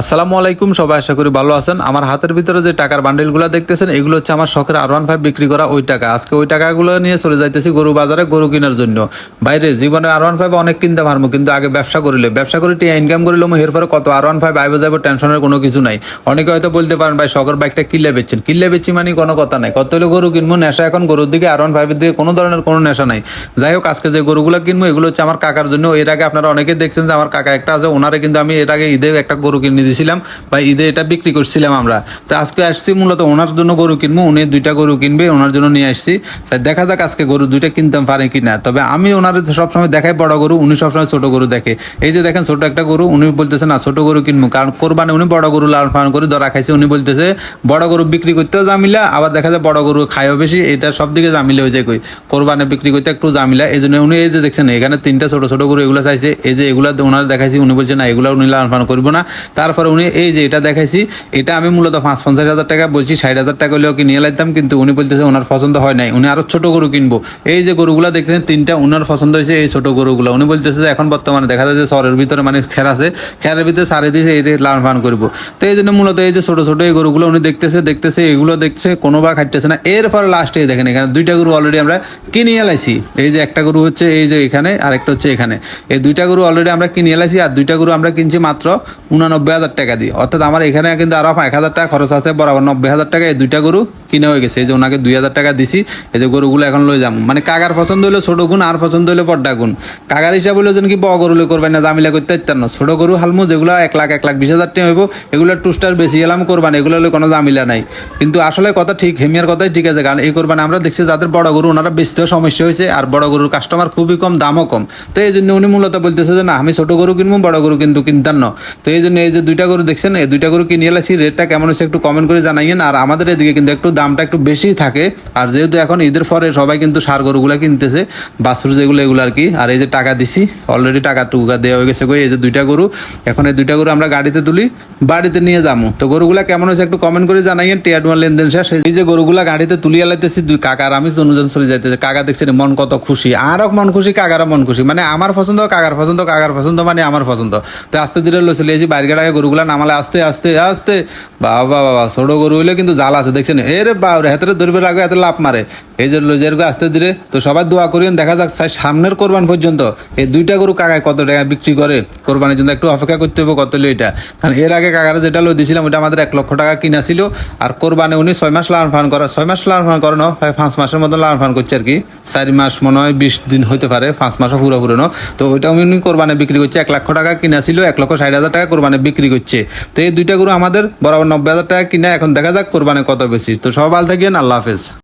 আসসালামু আলাইকুম, সবাই আশা করি ভালো আছেন। আমার হাতের ভিতরে যে টাকার বান্ডেলগুলো দেখতেছেন, এগুলো হচ্ছে আমার শখের আর ওয়ান ফাইভ বিক্রি করা ওই টাকা। আজকে ওই টাকাগুলো নিয়ে চলে যাইতেছি গরু বাজারে, গরু কেনার জন্য। বাইরে, জীবনে আর ওয়ান ফাইভ অনেক কিনতে পারব, কিন্তু আগে ব্যবসা করিলে। ব্যবসা করে টিয়া ইনকাম করিলাম এর পরে কত? আর ওয়ান ফাইভ আইবে যাব টেনশনের কোনো কিছু নাই। অনেকে হয়তো বলতে পারেন, ভাই, শখের বাইকটা কিনলে বেচছেন। কিনলে বেচছি মানে কোনো কথা নাই। কত হলে গরু কিনবো, নেশা এখন গরুর দিকে আর ওয়ান ফাইভের দিকে কোনো ধরনের কোনো নেশা নাই। যাই হোক, আজকে যে গরুগুলো কিনবো, এগুলো হচ্ছে আমার কাকার জন্য। এর আগে আপনারা অনেকে দেখছেন যে আমার কাকা একটা আছে, ওনারে কিন্তু আমি এর আগে ঈদে একটা গরু কিনে দিয়েছিলাম বা ঈদে এটা বিক্রি করছিলাম আমরা। তো আজকে আসছি মূলত ওনার জন্য গরু কিনবো, উনি দুইটা গরু কিনবে, ওনার জন্য নিয়ে আসছি। স্যার, দেখা যাক আজকে গরু দুইটা কিনতাম পারে কিনা। তবে আমি ওনার সবসময় দেখাই বড় গরু, উনি সবসময় ছোট গরু দেখে। এই যে দেখেন, ছোট একটা গরু, উনি বলতেছে, না, ছোট গরু কিনবো। কারণ কোরবানি উনি বড় গরু লাল ফান করে ধরা খাইছে। উনি বলতেছে, বড় গরু বিক্রি করতেও জামিলা আবার দেখা যায় বড় গরু খায়ও বেশি। এটা সব দিকে জামিলা হয়ে যায় কই। কোরবানি বিক্রি করতে একটু জামিলা এই জন্য উনি এই যে দেখছেন, এখানে তিনটা ছোট ছোট গরু এগুলো চাইছে। এই যে এগুলা ওনার দেখাইছি, উনি বলছে, না, এগুলো উনি লাল ফান করব না। তারপরে উনি, এই যে এটা দেখাইছি, এটা আমি মূলত পাঁচ পঞ্চাশ হাজার টাকা বলছি, ষাট হাজার টাকা হলেও কি নিয়ে লাইতাম, কিন্তু উনি বলতেছে ওনার পছন্দ হয় নাই। উনি আরও ছোট গরু কিনবো। এই যে গরুগুলো দেখতেছেন, তিনটা উনার পছন্দ হয়েছে এই ছোট গরুগুলো। উনি বলতেছে যে এখন বর্তমানে দেখা যায় যে শহরের ভিতরে মানে খের আছে, খেরের ভিতরে সারে দিয়ে এই লাল ফান করব। তো এই জন্য মূলত এই যে ছোট ছোট এই গরুগুলো উনি দেখতেছে দেখতেছে, এগুলো দেখছে, কোনো বা খাইতেছে না। এরপরে লাস্টে দেখেন এখানে দুইটা গরু অলরেডি আমরা কিনে এলাইছি এই যে একটা গরু হচ্ছে এই যে এখানে আর একটা হচ্ছে এখানে। এই দুইটা গরু অলরেডি আমরা কিনে এলাইছি আর দুইটা গরু আমরা কিনছি মাত্র উনানব্বই হাজার টাকা দিয়ে। অর্থাৎ আমার এখানে কিন্তু আরও এক হাজার টাকা খরচ আছে, বরাবর নব্বই হাজার টাকা এই দুইটা গরু। কিনে হয়ে গেছে। এই যে ওনাকে দুই হাজার টাকা দিছি, এই যে গরুগুলো এখন লই যাম। মানে কাকার পছন্দ হলো ছোট গুণ, আর পছন্দ হলো বড্ডা গুণ। কাকার হিসাব হলো যেন কি বড় গরু করবেন না, জামিলা করতে ইত্যান্ন ছোট গরু হালমু, যেগুলো এক লাখ এক লাখ বিশ হাজার টাকা হইব, এগুলো টুস্টার বেশি এলাম করবান, এগুলো হলে কোনো জামিলা নাই। কিন্তু আসলে কথা ঠিক, হেমিয়ার কথাই ঠিক আছে, কারণ এই করবান আমরা দেখছি যাদের বড় গরু, ওনারা বেচতেও সমস্যা হয়েছে, আর বড় গরুর কাস্টমার খুবই কম, দামও কম। তো এই জন্য উনি মূলত বলতেছে যে, না, আমি ছোট গরু কিনবো, বড় গরু কিন্তু কিনতাম না। তো এই জন্য এই যে দুইটা গরু দেখছেন, এই দুইটা গরু কিনে এলাছি রেটটা কেমন হচ্ছে একটু কমেন্ট করে জানাইয়েন, আর আমাদের এদিকে কিন্তু একটু দামটা একটু বেশি থাকে। আর যেহেতু এখন ঈদের পরে সবাই কিন্তু সার গরুগুলা কিনতেছে বাছুর যেগুলো এগুলো আর কি। আর এই যে টাকা দিছি অলরেডি টাকা টুকা দেওয়া হয়ে গেছে কই, এই যে দুইটা গরু। এখন এই দুইটা গরু আমরা গাড়িতে তুলি, বাড়িতে নিয়ে যাব তো গরুগুলা কেমন হয়েছে একটু কমেন্ট করে জানাইয়েন টিয়াটুয়া লেনদেন শেষ। এই যে গরুগুলা গাড়িতে তুলি আলাইতেছি, দুই কাকার আমি অনুযায়ী চলে যাইতেছে। কাকা দেখছেন মন কত খুশি। আরও মন খুশি, কাকারও মন খুশি। মানে আমার পছন্দ, কাকার পছন্দ কাকার পছন্দ মানে আমার পছন্দ। তো আস্তে ধীরে লইছিল এই যে বাইরে গাড়ায় গরুগুলা নামালে আস্তে আস্তে আস্তে। বাবা বাবা ছোট গরু হইলে কিন্তু জাল আছে, দেখছেন? এ রে বাবা হাতের ধরবে লাগে হাতে লাভ মারে। এই যে লজের আস্তে ধীরে তো সবার দোয়া করিয়েন, দেখা যাক সামনের কোরবান পর্যন্ত এই দুইটা গরু কাকায় কত টাকা বিক্রি করে, কোরবানির জন্য একটু অপেক্ষা করতে হবে কত হলো এটা। কারণ এর আগে কাকারা যেটা লো দিয়েছিলাম ওটা আমাদের এক লক্ষ টাকা কিনা ছিল, আর কোরবানে উনি ছয় মাস লালন ফান করা ছয় মাস লালন ফান করানো প্রায় পাঁচ মাসের মতো লালন ফান করছে আর কি। চারি মাস মনে হয় বিশ দিন হতে পারে, পাঁচ মাসও পুরো পুরোনো। তো ওইটা উনি কোরবানে বিক্রি করছে, এক লক্ষ টাকা কিনা ছিল, এক লক্ষ ষাট হাজার টাকা কোরবানে বিক্রি করছে। তো এই দুইটা গরু আমাদের বরাবর নব্বই হাজার টাকা কিনা, এখন দেখা যাক কোরবানে কত বেশি। তো সব ভালো থাকেন, আল্লাহ হাফেজ।